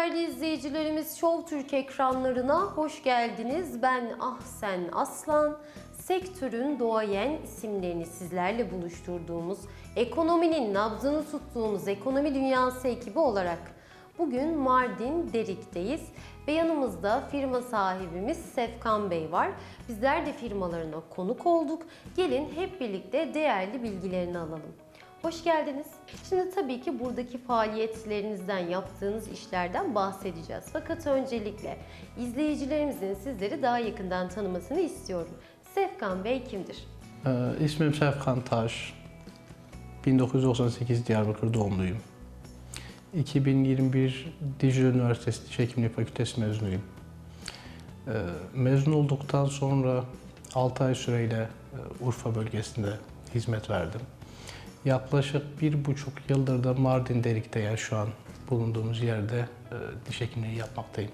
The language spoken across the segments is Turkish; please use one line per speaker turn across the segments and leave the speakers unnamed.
Değerli izleyicilerimiz Show Türk ekranlarına hoş geldiniz. Ben Ahsen Aslan. Sektörün doğayen isimlerini sizlerle buluşturduğumuz, ekonominin nabzını tuttuğumuz Ekonomi Dünyası ekibi olarak bugün Mardin Derik'teyiz ve yanımızda firma sahibimiz Sefkan Bey var. Bizler de firmalarına konuk olduk. Gelin hep birlikte değerli bilgilerini alalım. Hoş geldiniz. Şimdi tabii ki buradaki faaliyetlerinizden, yaptığınız işlerden bahsedeceğiz. Fakat öncelikle izleyicilerimizin sizleri daha yakından tanımasını istiyorum. Sefkan Bey kimdir?
Ee, ismim Sefkan Taş. 1998 Diyarbakır doğumluyum. 2021 Dicle Üniversitesi Diş Fakültesi mezunuyum. Ee, mezun olduktan sonra 6 ay süreyle e, Urfa bölgesinde hizmet verdim. Yaklaşık bir buçuk yıldır da Mardin Derik'te yani şu an bulunduğumuz yerde e, diş hekimliği yapmaktayım.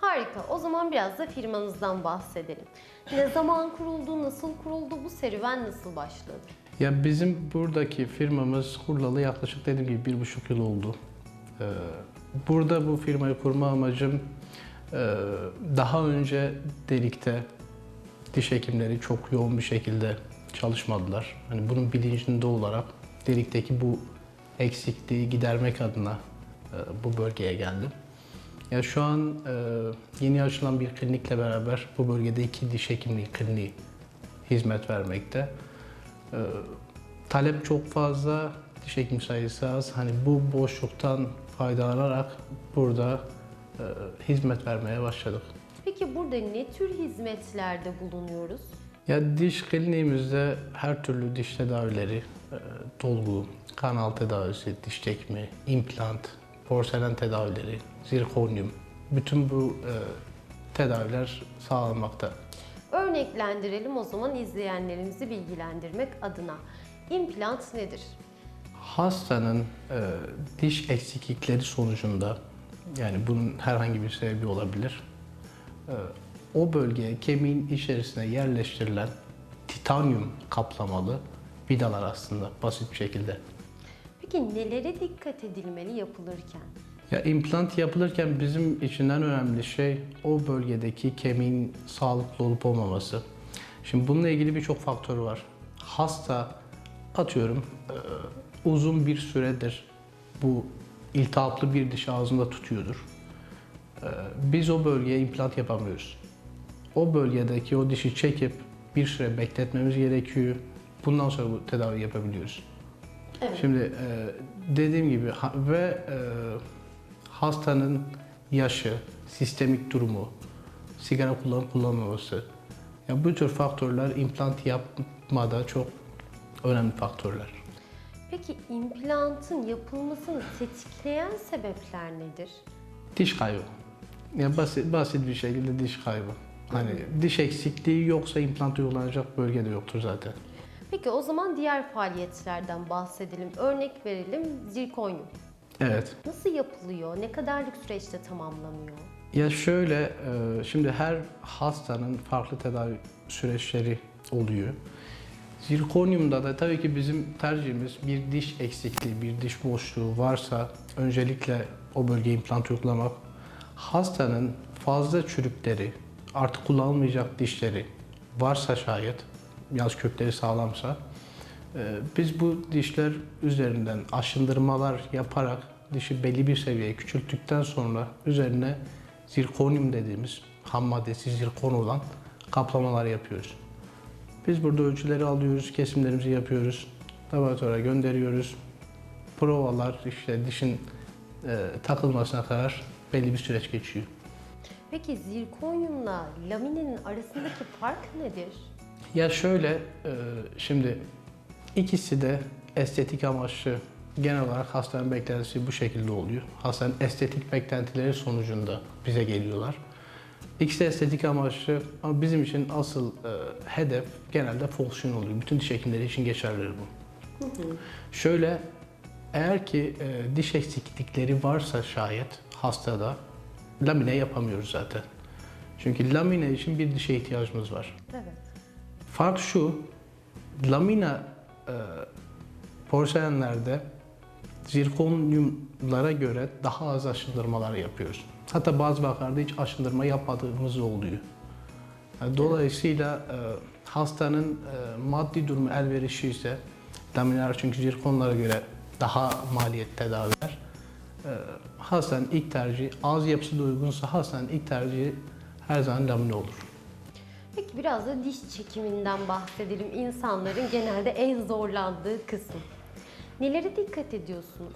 Harika. O zaman biraz da firmanızdan bahsedelim. Ne zaman kuruldu, nasıl kuruldu, bu serüven nasıl başladı?
Ya bizim buradaki firmamız kurulalı yaklaşık dediğim gibi bir buçuk yıl oldu. Ee, Burada bu firmayı kurma amacım e, daha önce delikte diş hekimleri çok yoğun bir şekilde çalışmadılar. Hani bunun bilincinde olarak delikteki bu eksikliği gidermek adına e, bu bölgeye geldim. Ya şu an e, yeni açılan bir klinikle beraber bu bölgede iki diş hekimliği kliniği hizmet vermekte. Ee, talep çok fazla, diş hekim sayısı az. Hani bu boşluktan faydalanarak burada e, hizmet vermeye başladık.
Peki burada ne tür hizmetlerde bulunuyoruz?
Ya diş kliniğimizde her türlü diş tedavileri, e, dolgu, kanal tedavisi, diş çekimi, implant, porselen tedavileri, zirkonyum, bütün bu e, tedaviler sağlanmakta.
Örneklendirelim o zaman izleyenlerimizi bilgilendirmek adına. İmplant nedir?
Hastanın e, diş eksiklikleri sonucunda yani bunun herhangi bir sebebi olabilir. E, o bölgeye kemiğin içerisine yerleştirilen titanyum kaplamalı vidalar aslında basit bir şekilde.
Peki nelere dikkat edilmeli yapılırken?
Ya implant yapılırken bizim için en önemli şey o bölgedeki kemiğin sağlıklı olup olmaması. Şimdi bununla ilgili birçok faktör var. Hasta atıyorum e, uzun bir süredir bu iltihaplı bir diş ağzında tutuyordur. E, Biz o bölgeye implant yapamıyoruz. O bölgedeki o dişi çekip bir süre bekletmemiz gerekiyor. Bundan sonra bu tedavi yapabiliyoruz.
Evet.
Şimdi e, dediğim gibi ha- ve e, hastanın yaşı, sistemik durumu, sigara kullanıp kullanmaması, ya bu tür faktörler implant yapmada çok önemli faktörler.
Peki implantın yapılmasını tetikleyen sebepler nedir?
Diş kaybı. Ya basit basit bir şekilde diş kaybı. Hani diş eksikliği yoksa implant uygulanacak bölgede yoktur zaten.
Peki o zaman diğer faaliyetlerden bahsedelim. Örnek verelim zirkonyum.
Evet.
Nasıl yapılıyor? Ne kadarlık süreçte tamamlanıyor?
Ya şöyle, e, şimdi her hastanın farklı tedavi süreçleri oluyor. Zirkonyumda da tabii ki bizim tercihimiz bir diş eksikliği, bir diş boşluğu varsa öncelikle o bölgeye implant uygulamak. Hastanın fazla çürükleri, artık kullanılmayacak dişleri varsa şayet, yalnız kökleri sağlamsa, e, biz bu dişler üzerinden aşındırmalar yaparak dişi belli bir seviyeye küçülttükten sonra üzerine zirkonyum dediğimiz ham maddesi zirkon olan kaplamalar yapıyoruz. Biz burada ölçüleri alıyoruz, kesimlerimizi yapıyoruz, laboratuvara gönderiyoruz. Provalar işte dişin e, takılmasına kadar belli bir süreç geçiyor.
Peki zirkonyumla laminenin arasındaki fark nedir?
Ya şöyle, e, şimdi ikisi de estetik amaçlı genel olarak hastanın beklentisi bu şekilde oluyor. Hastanın estetik beklentileri sonucunda bize geliyorlar. İkisi de estetik amaçlı ama bizim için asıl e, hedef genelde fonksiyon oluyor. Bütün diş hekimleri için geçerli bu. Şöyle, eğer ki e, diş eksiklikleri varsa şayet hastada lamine yapamıyoruz zaten. Çünkü lamine için bir dişe ihtiyacımız var.
Evet.
Fark şu, lamina e, porselenlerde zirkonyumlara göre daha az aşındırmalar yapıyoruz. Hatta bazı vakalarda hiç aşındırma yapmadığımız oluyor. Yani Dolayısıyla e, hastanın e, maddi durumu elverişli ise laminar çünkü zirkonlara göre daha maliyet tedaviler. E, hastanın ilk tercihi ağız yapısı da uygunsa hastanın ilk tercihi her zaman lamine olur.
Peki biraz da diş çekiminden bahsedelim. İnsanların genelde en zorlandığı kısım. Nelere dikkat ediyorsunuz?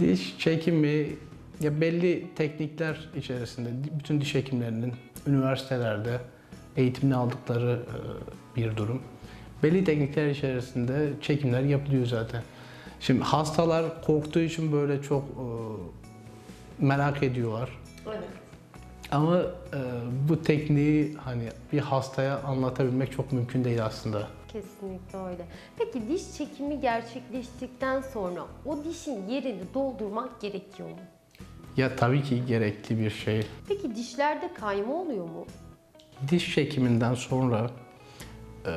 Diş çekimi ya belli teknikler içerisinde bütün diş hekimlerinin üniversitelerde eğitimini aldıkları e, bir durum. Belli teknikler içerisinde çekimler yapılıyor zaten. Şimdi hastalar korktuğu için böyle çok e, merak ediyorlar.
Evet.
Ama e, bu tekniği hani bir hastaya anlatabilmek çok mümkün değil aslında.
Kesinlikle öyle. Peki diş çekimi gerçekleştikten sonra o dişin yerini doldurmak gerekiyor mu?
Ya tabii ki gerekli bir şey.
Peki dişlerde kayma oluyor mu?
Diş çekiminden sonra e,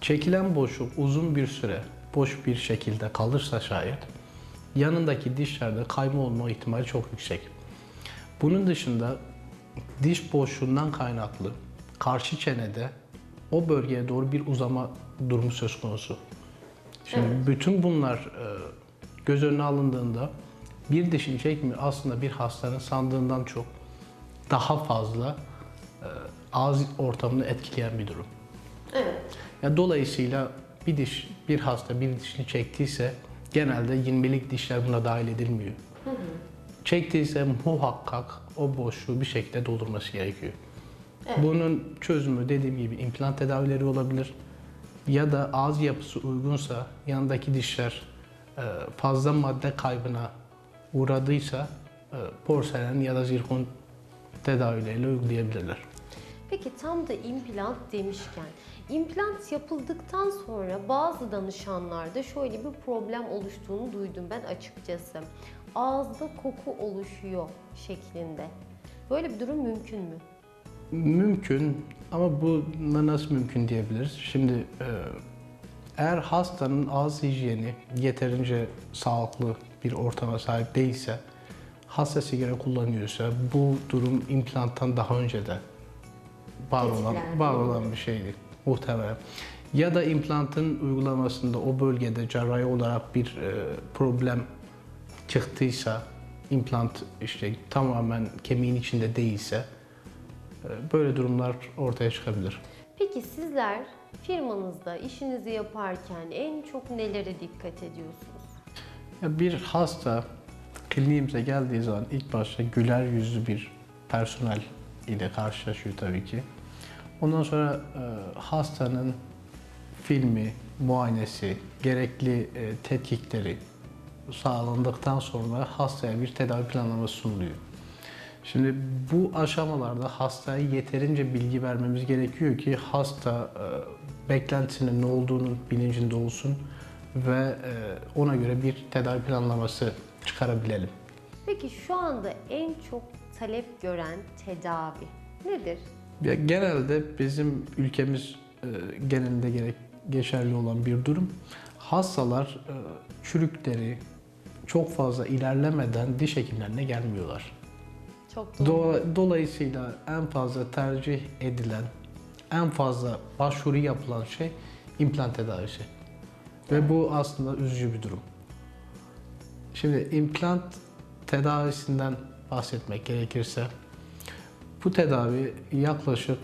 çekilen boşluk uzun bir süre boş bir şekilde kalırsa şayet yanındaki dişlerde kayma olma ihtimali çok yüksek. Bunun dışında diş boşluğundan kaynaklı karşı çenede o bölgeye doğru bir uzama durumu söz konusu. Şimdi
Evet.
bütün bunlar e, göz önüne alındığında bir dişin çekimi aslında bir hastanın sandığından çok daha fazla e, ağız ortamını etkileyen bir durum.
Evet.
Ya dolayısıyla bir diş, bir hasta bir dişini çektiyse genelde 20'lik dişler buna dahil edilmiyor. Çektiyse muhakkak o boşluğu bir şekilde doldurması gerekiyor.
Evet.
Bunun çözümü dediğim gibi implant tedavileri olabilir. Ya da ağız yapısı uygunsa yanındaki dişler e, fazla madde kaybına uğradıysa e, porselen ya da zirkon tedavileriyle uygulayabilirler.
Peki tam da implant demişken, implant yapıldıktan sonra bazı danışanlarda şöyle bir problem oluştuğunu duydum ben açıkçası. Ağızda koku oluşuyor şeklinde. Böyle bir durum mümkün mü?
Mümkün ama buna nasıl mümkün diyebiliriz? Şimdi e, eğer hastanın ağız hijyeni yeterince sağlıklı bir ortama sahip değilse, hasta sigara kullanıyorsa bu durum implanttan daha önce de var olan, var olan bir şeydi muhtemelen. Ya da implantın uygulamasında o bölgede cerrahi olarak bir e, problem çıktıysa, implant işte tamamen kemiğin içinde değilse e, böyle durumlar ortaya çıkabilir.
Peki sizler firmanızda işinizi yaparken en çok nelere dikkat ediyorsunuz?
Ya bir hasta kliniğimize geldiği zaman ilk başta güler yüzlü bir personel ile karşılaşıyor tabii ki. Ondan sonra e, hastanın filmi, muayenesi, gerekli e, tetkikleri sağlandıktan sonra hastaya bir tedavi planlaması sunuluyor. Şimdi bu aşamalarda hastaya yeterince bilgi vermemiz gerekiyor ki hasta e, beklentisinin ne olduğunun bilincinde olsun ve e, ona göre bir tedavi planlaması çıkarabilelim.
Peki şu anda en çok talep gören tedavi nedir?
Ya genelde bizim ülkemiz e, genelinde gerek geçerli olan bir durum. Hastalar e, çürükleri çok fazla ilerlemeden diş hekimlerine gelmiyorlar.
Çok doğru.
Do- Dolayısıyla en fazla tercih edilen, en fazla başvuru yapılan şey implant tedavisi. Ve bu aslında üzücü bir durum. Şimdi implant tedavisinden bahsetmek gerekirse bu tedavi yaklaşık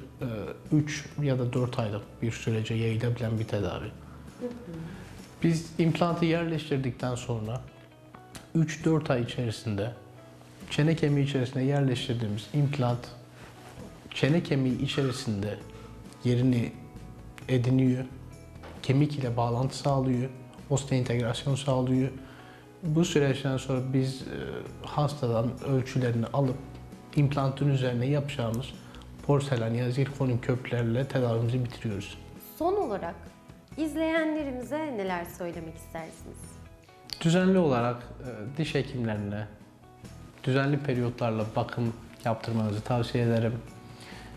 3 ya da 4 aylık bir sürece yayılabilen bir tedavi. Biz implantı yerleştirdikten sonra 3-4 ay içerisinde çene kemiği içerisine yerleştirdiğimiz implant çene kemiği içerisinde yerini ediniyor. Kemik ile bağlantı sağlıyor. Osteointegrasyon sağlıyor. Bu süreçten sonra biz e, hastadan ölçülerini alıp implantın üzerine yapacağımız porselen ya zirkonyum köprülerle tedavimizi bitiriyoruz.
Son olarak izleyenlerimize neler söylemek istersiniz?
Düzenli olarak e, diş hekimlerine düzenli periyotlarla bakım yaptırmanızı tavsiye ederim.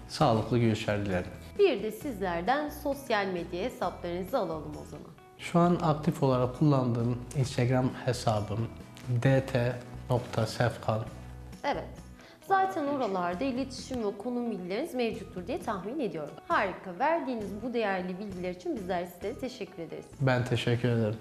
Sağlıklı görüşler dilerim.
Bir de sizlerden sosyal medya hesaplarınızı alalım o zaman.
Şu an aktif olarak kullandığım Instagram hesabım dt.sefkan.
Evet. Zaten oralarda iletişim ve konum bilgileriniz mevcuttur diye tahmin ediyorum. Harika. Verdiğiniz bu değerli bilgiler için bizler size teşekkür ederiz.
Ben teşekkür ederim.